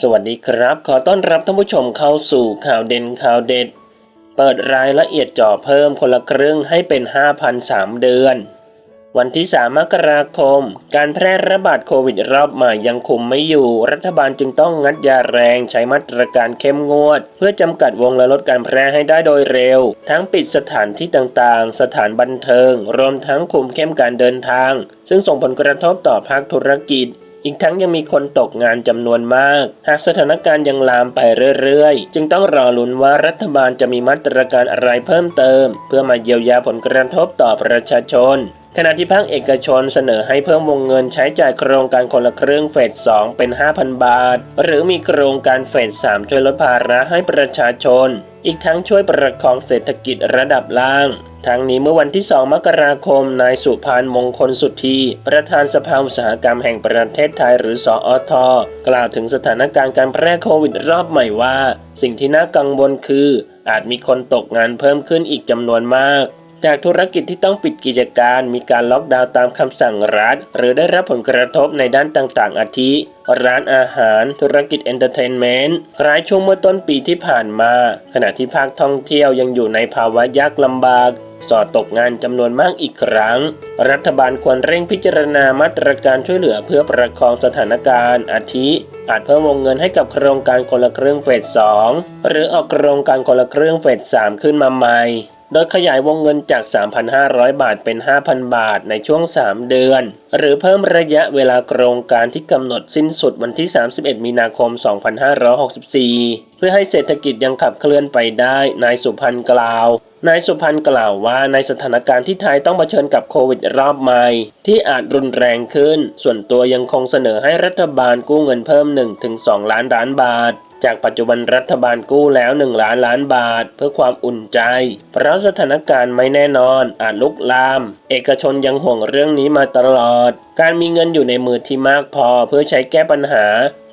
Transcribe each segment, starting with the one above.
สวัสดีครับ ขอต้อนรับท่านผู้ชมเข้าสู่ข่าวเด่นข่าวเด็ด เปิดรายละเอียดจ่อเพิ่มคนละครึ่งให้เป็น 5,003 เดือน วันที่ 3 มกราคม การแพร่ระบาดโควิดรอบใหม่ยังคุมไม่อยู่ รัฐบาลจึงต้องงัดยาแรงใช้มาตรการเข้มงวด เพื่อจำกัดวงและลดการแพร่ให้ได้โดยเร็ว ทั้งปิดสถานที่ต่างๆ สถานบันเทิง รวมทั้งคุมเข้มการเดินทาง ซึ่งส่งผลกระทบต่อภาคธุรกิจ อีกทั้งยังมีคนตกงานจำนวนมาก หากสถานการณ์ยังลามไปเรื่อยๆ จึงต้องรอลุ้นว่ารัฐบาลจะมีมาตรการอะไรเพิ่มเติม เพื่อมาเยียวยาผลกระทบต่อประชาชนขณะที่ภาคเอกชนเสนอให้เพิ่มวงเงินใช้จ่ายโครงการคนละครึ่งเฟส 2 เป็น 5,000 บาท หรือมีโครงการเฟส 3 ช่วยลดภาระให้ประชาชน อีกทั้งช่วยประคองเศรษฐกิจระดับล่าง ทั้งนี้เมื่อวันที่ 2 มกราคม นายสุพานมงคลสุทธี ประธานสภาอุตสาหกรรมแห่งประเทศไทยหรือสออทกล่าวถึงสถานการณ์การแพร่โควิดรอบใหม่ว่า สิ่งที่น่ากังวลคือ อาจมีคนตกงานเพิ่มขึ้นอีกจำนวนมาก จากธุรกิจที่ต้องปิดกิจการมีการล็อกดาวน์ตามคำสั่งรัฐหรือได้รับผลกระทบในด้านต่างๆ อาทิ ร้านอาหาร ธุรกิจเอนเตอร์เทนเมนต์คล้ายช่วงเมื่อต้นปีที่ผ่านมา ขณะที่ภาคท่องเที่ยวยังอยู่ในภาวะยากลำบากสอดตกงานจำนวนมากอีกครั้ง รัฐบาลควรเร่งพิจารณามาตรการช่วยเหลือเพื่อประคองสถานการณ์ อาทิ อาจเพิ่มวงเงินให้กับโครงการคนละครึ่งเฟส2หรือออกโครงการคนละครึ่งเฟส3ขึ้นมาใหม่ โดยขยายวงเงินจาก 3,500 บาทเป็น 5,000 บาทในช่วง 3 เดือน หรือเพิ่มระยะเวลาโครงการที่กำหนดสิ้นสุดวันที่ 31 มีนาคม 2564 เพื่อให้เศรษฐกิจยังขับเคลื่อนไปได้ นายสุพันธ์กล่าวนายสุพันธ์กล่าวว่าในสถานการณ์ที่ไทยต้องเผชิญกับโควิดรอบใหม่ ที่อาจรุนแรงขึ้น ส่วนตัวยังคงเสนอให้รัฐบาลกู้เงินเพิ่ม 1-2 ล้านล้านบาท จากปัจจุบันรัฐบาลกู้แล้ว 1 ล้านล้านบาท เพื่อความอุ่นใจ เพราะสถานการณ์ไม่แน่นอนอาจลุกลาม เอกชนยังห่วงเรื่องนี้มาตลอด การมีเงินอยู่ในมือที่มากพอเพื่อใช้แก้ปัญหา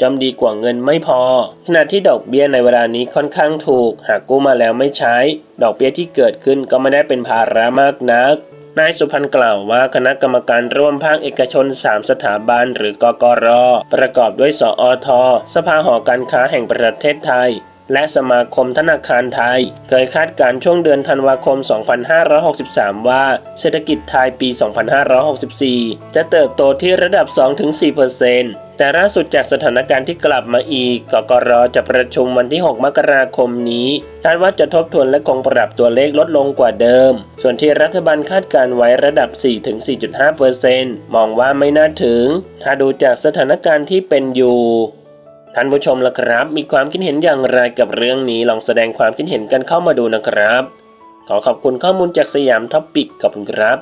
จอมดีกว่าเงินไม่พอ ขณะที่ดอกเบี้ยในเวลานี้ค่อนข้างถูก หากกู้มาแล้วไม่ใช้ ดอกเบี้ยที่เกิดขึ้นก็ไม่ได้เป็นภาระมากนัก นายสุพันธ์กล่าวว่าคณะกรรมการร่วมภาคเอกชน 3 สถาบันหรือกกร ประกอบด้วย สออทสภาหอการค้าแห่งประเทศไทย และสมาคมธนาคารไทย เคยคาดการณ์ช่วงเดือนธันวาคม 2563 ว่า เศรษฐกิจไทยปี 2564 จะเติบโตที่ระดับ 2-4% แต่ล่าสุดจากสถานการณ์ที่กลับมาอีก กกรจะประชุมวันที่ 6 มกราคมนี้คาดว่าจะทบทวนและคงปรับตัวเลขลดลงกว่าเดิม ส่วนที่รัฐบาลคาดการไว้ระดับ 4-4.5%มองว่าไม่น่าถึง ถ้าดูจากสถานการณ์ที่เป็นอยู่ท่านผู้ชมล่ะครับ มีความคิดเห็นอย่างไรกับเรื่องนี้ลองแสดงความคิดเห็นกันเข้ามาดูนะครับ ขอขอบคุณข้อมูลจากสยามท็อปปิกขอบคุณครับ